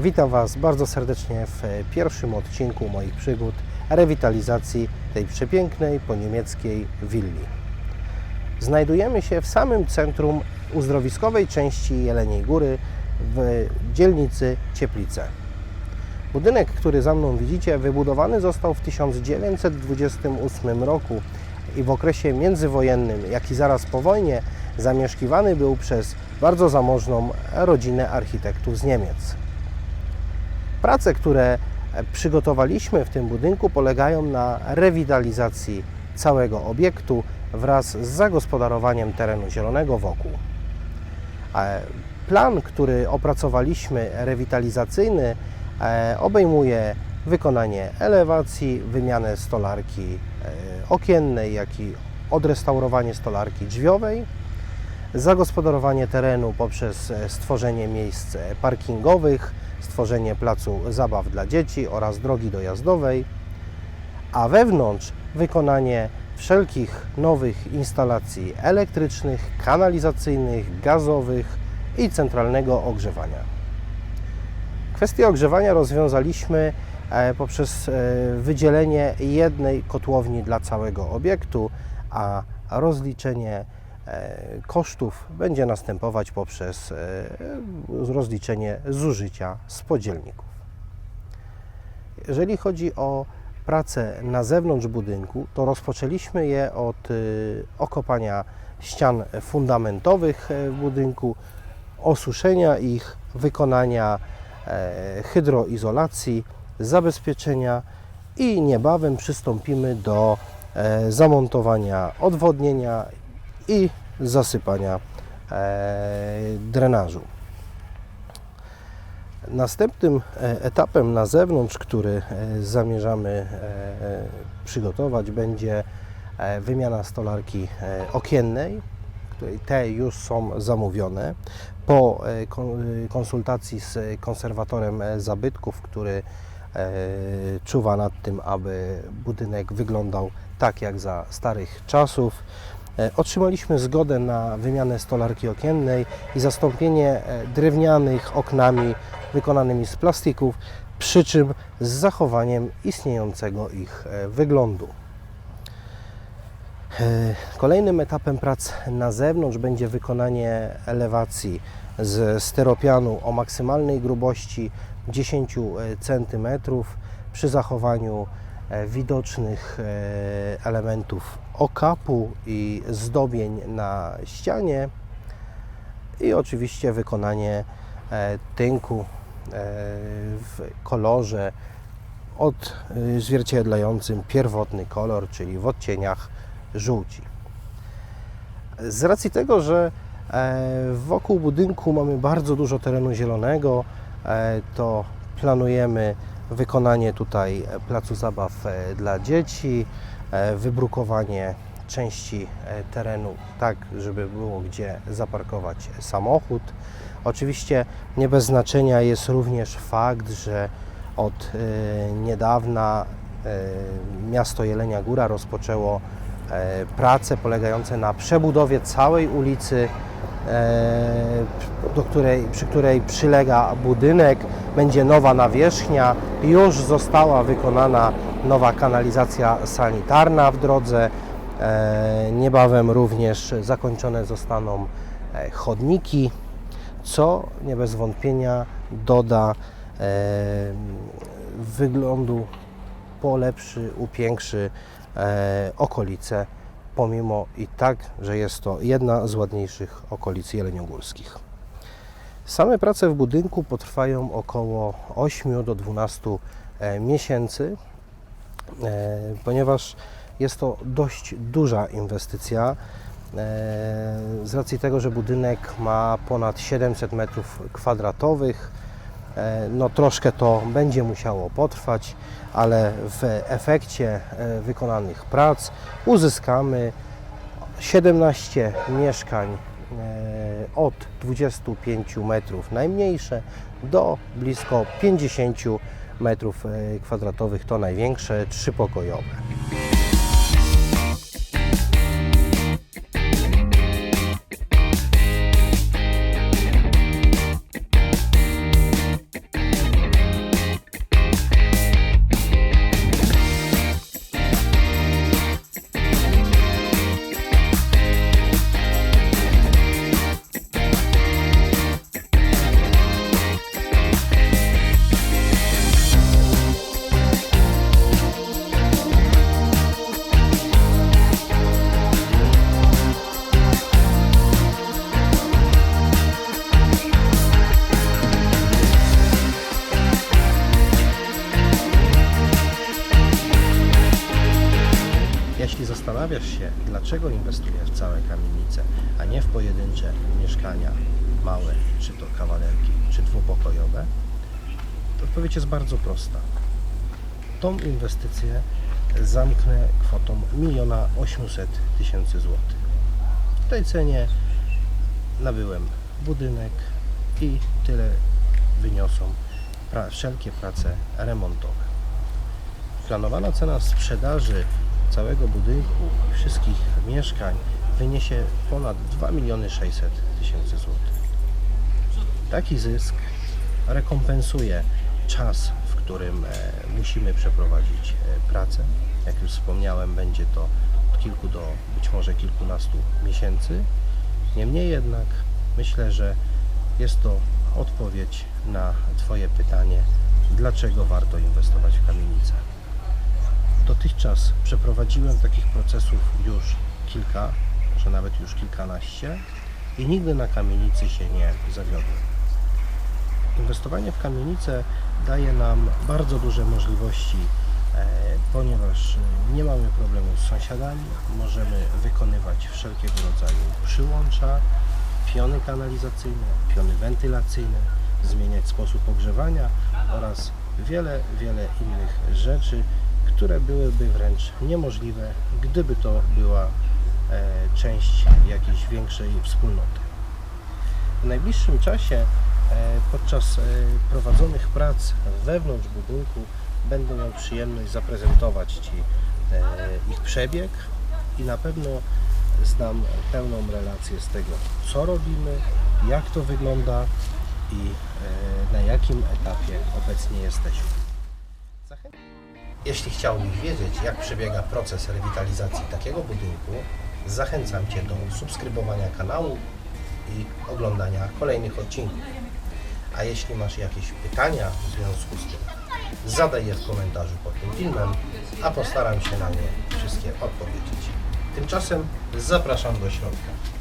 Witam Was bardzo serdecznie w pierwszym odcinku moich przygód rewitalizacji tej przepięknej po niemieckiej willi. Znajdujemy się w samym centrum uzdrowiskowej części Jeleniej Góry w dzielnicy Cieplice. Budynek, który za mną widzicie, wybudowany został w 1928 roku i w okresie międzywojennym, jak i zaraz po wojnie, zamieszkiwany był przez bardzo zamożną rodzinę architektów z Niemiec. Prace, które przygotowaliśmy w tym budynku, polegają na rewitalizacji całego obiektu wraz z zagospodarowaniem terenu zielonego wokół. E, Plan, który opracowaliśmy, rewitalizacyjny, e, obejmuje wykonanie elewacji, wymianę stolarki e, okiennej, jak i odrestaurowanie stolarki drzwiowej, zagospodarowanie terenu poprzez e, stworzenie miejsc e, parkingowych, stworzenie placu zabaw dla dzieci oraz drogi dojazdowej, a wewnątrz wykonanie wszelkich nowych instalacji elektrycznych, kanalizacyjnych, gazowych i centralnego ogrzewania. Kwestię ogrzewania rozwiązaliśmy e, poprzez wydzielenie jednej kotłowni dla całego obiektu, a rozliczenie kosztów będzie następować poprzez e, rozliczenie zużycia spodzielników. Jeżeli chodzi o prace na zewnątrz budynku, to rozpoczęliśmy je od y, okopania ścian fundamentowych e, w budynku, osuszenia ich, wykonania e, hydroizolacji, zabezpieczenia i niebawem przystąpimy do e, zamontowania odwodnienia i zasypania e, drenażu. Następnym e, etapem na zewnątrz, który e, zamierzamy przygotować, będzie wymiana stolarki okiennej, której te już są zamówione. Po kon- konsultacji z konserwatorem zabytków, który czuwa nad tym, aby budynek wyglądał tak jak za starych czasów, Otrzymaliśmy zgodę na wymianę stolarki okiennej i zastąpienie e, drewnianych oknami wykonanymi z plastików, przy czym z zachowaniem istniejącego ich e, wyglądu. E, Kolejnym etapem prac na zewnątrz będzie wykonanie elewacji z styropianu o maksymalnej grubości 10 cm przy zachowaniu e, widocznych e, elementów okapu i zdobień na ścianie i oczywiście wykonanie e, tynku e, w kolorze odzwierciedlającym pierwotny kolor, czyli w odcieniach żółci. Z racji tego, że e, wokół budynku mamy bardzo dużo terenu zielonego, e, to planujemy wykonanie tutaj placu zabaw e, dla dzieci, e, wybrukowanie części e, terenu tak, żeby było gdzie zaparkować samochód. Oczywiście nie bez znaczenia jest również fakt, że od e, niedawna e, miasto Jelenia Góra rozpoczęło e, prace polegające na przebudowie całej ulicy, e, do której, przy której przylega budynek. Będzie nowa nawierzchnia. Już została wykonana nowa kanalizacja sanitarna w drodze. E, Niebawem również zakończone zostaną e, chodniki, co nie bez wątpienia doda e, wyglądu, polepszy, upiększy e, okolice, pomimo i tak, że jest to jedna z ładniejszych okolic jeleniogórskich. Same prace w budynku potrwają około 8 do 12 e, miesięcy, e, ponieważ jest to dość duża inwestycja. e, Z racji tego, że budynek ma ponad 700 metrów kwadratowych, no troszkę to będzie musiało potrwać, ale w efekcie e, wykonanych prac uzyskamy 17 mieszkań e, od 25 metrów najmniejsze do blisko 50 metrów e, kwadratowych to największe, trzypokojowe. Zastanawiasz się, dlaczego inwestuję w całe kamienice, a nie w pojedyncze mieszkania małe, czy to kawalerki, czy dwupokojowe, odpowiedź jest bardzo prosta. Tą inwestycję zamknę kwotą 1 800 tysięcy złotych. W tej cenie nabyłem budynek i tyle wyniosą pra- wszelkie prace remontowe. Planowana cena sprzedaży całego budynku wszystkich mieszkań wyniesie ponad 2 miliony 600 tysięcy złotych. Taki zysk rekompensuje czas, w którym e, musimy przeprowadzić e, pracę. Jak już wspomniałem, będzie to od kilku do być może kilkunastu miesięcy. Niemniej jednak myślę, że jest to odpowiedź na Twoje pytanie, dlaczego warto inwestować w kamienicę. Dotychczas przeprowadziłem takich procesów już kilka, może nawet już kilkanaście i nigdy na kamienicy się nie zawiodłem. Inwestowanie w kamienicę daje nam bardzo duże możliwości, e, ponieważ e, nie mamy problemu z sąsiadami, możemy wykonywać wszelkiego rodzaju przyłącza, piony kanalizacyjne, piony wentylacyjne, zmieniać sposób ogrzewania oraz wiele, wiele innych rzeczy, które byłyby wręcz niemożliwe, gdyby to była e, część jakiejś większej wspólnoty. W najbliższym czasie e, podczas e, prowadzonych prac wewnątrz budynku będę miał przyjemność zaprezentować Ci ich przebieg i na pewno zdam pełną relację z tego, co robimy, jak to wygląda i na jakim etapie obecnie jesteśmy. Jeśli chciałbyś wiedzieć, jak przebiega proces rewitalizacji takiego budynku, zachęcam Cię do subskrybowania kanału i oglądania kolejnych odcinków. A jeśli masz jakieś pytania w związku z tym, zadaj je w komentarzu pod tym filmem, a postaram się na nie wszystkie odpowiedzieć. Tymczasem zapraszam do środka.